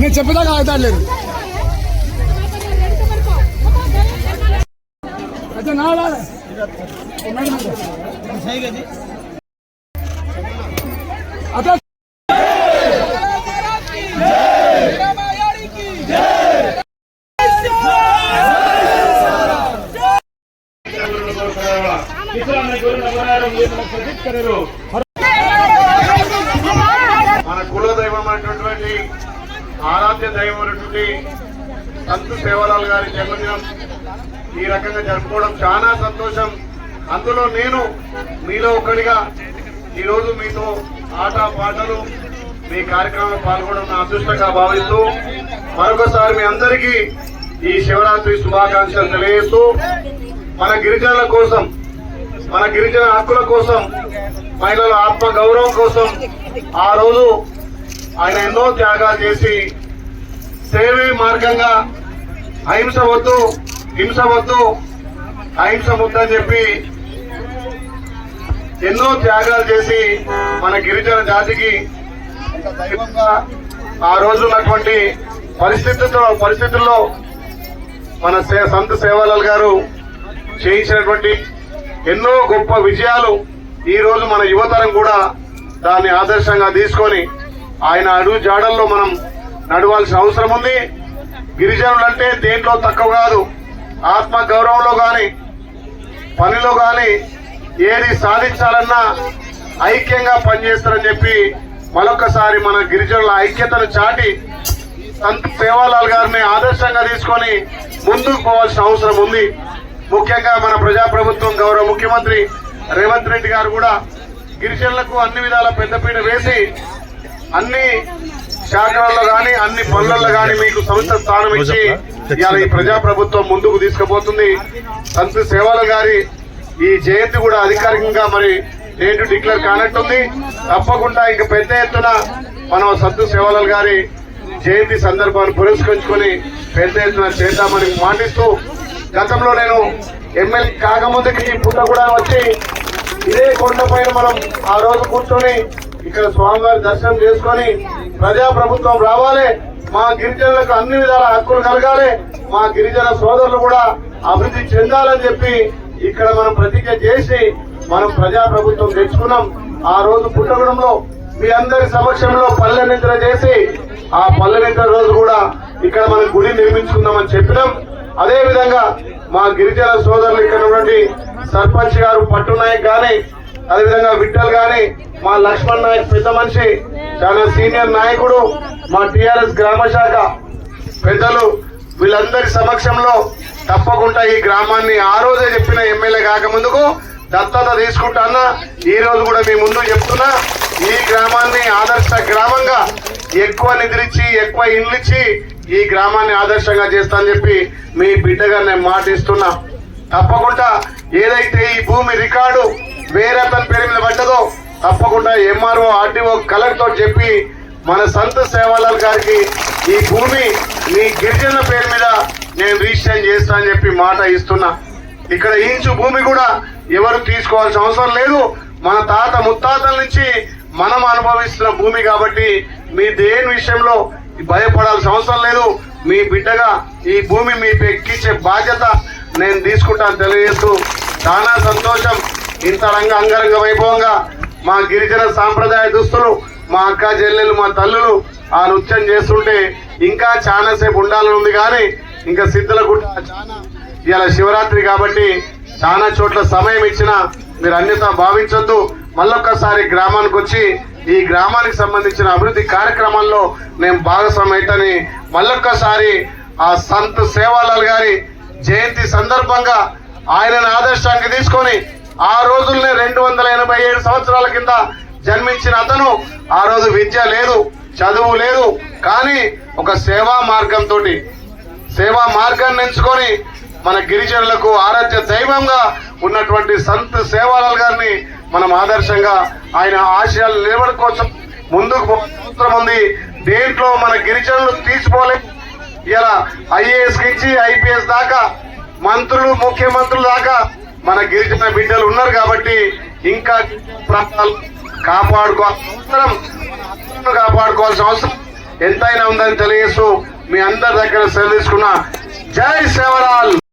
నేను చెప్పేదాకా ఆగుతాడు లేదు అయితే నా ఆరాధ్య సంతు సేవలాల్ గారి జన్మదినం ఈ రకంగా జరుపుకోవడం చాలా సంతోషం. అందులో నేను మీలో ఒకటిగా ఈరోజు మీతో ఆట పాటలు మీ కార్యక్రమంలో పాల్గొనడం నా అదృష్టంగా భావిస్తూ మరొకసారి మీ అందరికీ ఈ శివరాత్రి శుభాకాంక్షలు తెలియజేస్తూ మన గిరిజనుల కోసం మన గిరిజన హక్కుల కోసం మహిళల ఆత్మ గౌరవం కోసం ఆ రోజు ఆయన ఎన్నో త్యాగాలు చేసి సేవే మార్గంగా అహింస వద్దు హింస వద్దు అహింస వద్దని చెప్పి ఎన్నో త్యాగాలు చేసి మన గిరిజన జాతికి ఆ రోజు ఉన్నటువంటి పరిస్థితుల్లో పరిస్థితుల్లో మన సే- సంత సేవాలాల్ గారు చేయించినటువంటి ఎన్నో గొప్ప విజయాలు ఈ రోజు మన యువతరం కూడా దాన్ని ఆదర్శంగా తీసుకొని ఆయన అడుగు జాడల్లో మనం నడవాల్సిన అవసరం ఉంది. గిరిజనులంటే దేంట్లో తక్కువ కాదు. ఆత్మ గౌరవంలో గాని పనిలో గాని ఏది సాధించాలన్నా ఐక్యంగా పనిచేస్తారని చెప్పి మరొకసారి మన గిరిజనుల ఐక్యతను చాటి సంత సేవాలాల్ గారిని ఆదర్శంగా తీసుకొని ముందుకు పోవాల్సిన అవసరం ఉంది. ముఖ్యంగా మన ప్రజాప్రభుత్వం గౌరవ ముఖ్యమంత్రి రేవంత్ రెడ్డి గారు కూడా గిరిజనులకు అన్ని విధాల పెద్దపీట వేసి అన్ని శాఖలలో గాని అన్ని పనులలో గాని మీకు సంస్థ స్థానం ఇచ్చి ఇవాళ ఈ ప్రజాప్రభుత్వం ముందుకు తీసుకుపోతుంది. సంత సేవల గారి ఈ జయంతి కూడా అధికారికంగా మరి డేట్ డిక్లేర్ కానట్టుంది. తప్పకుండా ఇంక పెద్ద ఎత్తున మనం సంతు సేవలాల్ గారి జయంతి సందర్భాన్ని పురస్కరించుకొని పెద్ద ఎత్తున చేద్దామని మాటిస్తూ గతంలో నేను ఎమ్మెల్యే కాకముందుకి పుట్ట కూడా వచ్చి ఇదే కొండ మనం ఆ రోజు కూర్చొని ఇక్కడ స్వామివారి దర్శనం చేసుకొని ప్రజా ప్రభుత్వం రావాలి మా గిరిజనులకు అన్ని విధాల హక్కులు కలగాలి మా గిరిజన సోదరులు కూడా అభివృద్ధి చెందాలని చెప్పి ఇక్కడ మనం ప్రతిజ్ఞ చేసి మనం ప్రజా ప్రభుత్వం తెచ్చుకున్నాం. ఆ రోజు పుట్టగడంలో మీ అందరి సమక్షంలో పల్లె నిద్ర చేసి ఆ పల్లె నిద్ర రోజు కూడా ఇక్కడ మనం గుడి నిర్మించుకుందామని చెప్పినాం. అదే విధంగా మా గిరిజన సోదరులు ఇక్కడ ఉన్నటువంటి సర్పంచ్ గారు పట్టు నాయక్ గాని అదేవిధంగా విఠల్ గాని మా లక్ష్మణ్ నాయక్ పెద్ద మనిషి చాలా సీనియర్ నాయకుడు మా టిఆర్ఎస్ గ్రామ శాఖ పెద్దలు వీళ్ళందరి సమక్షంలో తప్పకుండా ఈ గ్రామాన్ని ఆ రోజే చెప్పిన ఎమ్మెల్యే కాకముందుకు దత్తత తీసుకుంటానా? ఈ రోజు కూడా మీ ముందు చెప్తున్నా ఈ గ్రామాన్ని ఆదర్శ గ్రామంగా ఎక్కువ నిద్రించి ఎక్కువ ఇండ్లిచ్చి ఈ గ్రామాన్ని ఆదర్శంగా చేస్తా అని చెప్పి మీ బిడ్డగా నేను మాటిస్తున్నా. తప్పకుండా ఏదైతే ఈ భూమి రికార్డు వేరే అతని పేరు మీద పడ్డదో తప్పకుండా ఎంఆర్ఓ ఆర్డీఓ కలెక్టర్ చెప్పి మన సంత సేవాలాల్ గారికి ఈ భూమి మీ గిరిజన పేరు మీద నేను రిజిస్ట్రేషన్ చేస్తా అని చెప్పి మాట ఇస్తున్నా. ఇక్కడ ఇంచు భూమి కూడా ఎవరు తీసుకోవాల్సిన అవసరం లేదు. మన తాత ముత్తాతల నుంచి మనం అనుభవిస్తున్న భూమి కాబట్టి మీ దేని విషయంలో భయపడాల్సిన అవసరం లేదు. మీ బిడ్డగా ఈ భూమి మీకు ఎక్కించే బాధ్యత నేను తీసుకుంటాను తెలియజేస్తూ చాలా సంతోషం. ఇంత రంగ అంగరంగ వైభవంగా మా గిరిజన సాంప్రదాయ దుస్తులు మా అక్క చెల్లెలు మా తల్లులు ఆ నృత్యం చేస్తుంటే ఇంకా చాలా సేపు ఉండాలని ఉంది కానీ ఇంకా సిద్ధుల గుట్ట చాలా. ఇవాళ శివరాత్రి కాబట్టి చాలా చోట్ల సమయం ఇచ్చిన మీరు అన్యత భావించొద్దు. మళ్ళొక్కసారి గ్రామానికి వచ్చి ఈ గ్రామానికి సంబంధించిన అభివృద్ధి కార్యక్రమాల్లో నేను భాగస్వామైతని మళ్ళొక్కసారి ఆ సంత్ సేవాలాల్ గారి జయంతి సందర్భంగా ఆయనను ఆదర్శానికి తీసుకొని ఆ రోజుల్నే రెండు వందల ఎనభై ఏడు సంవత్సరాల కింద జన్మించిన అతను ఆ రోజు విద్య లేదు చదువు లేదు కానీ ఒక సేవా మార్గంతో సేవా మార్గాన్ని ఎంచుకొని మన గిరిజనులకు ఆరాధ్య దైవంగా ఉన్నటువంటి సంత్ సేవాలాల్ గారిని మనం ఆదర్శంగా ఆయన ఆశయాలు నిలబడి కోసం ముందుకు పోవాల్సిన ఉంది దేంట్లో మన గిరిజనులు తీసుకోలే ఇలా ఐఏఎస్ నుంచి ఐపీఎస్ దాకా మంత్రులు ముఖ్యమంత్రులు దాకా మన గిరిజన బిడ్డలు ఉన్నారు కాబట్టి ఇంకా ప్రాంతాలు కాపాడుకోవాల్సిన కాపాడుకోవాల్సిన అవసరం ఎంతైనా ఉందని తెలియజేస్తూ మీ అందరి దగ్గర సెలవు తీసుకున్నా. జై సేవరాల్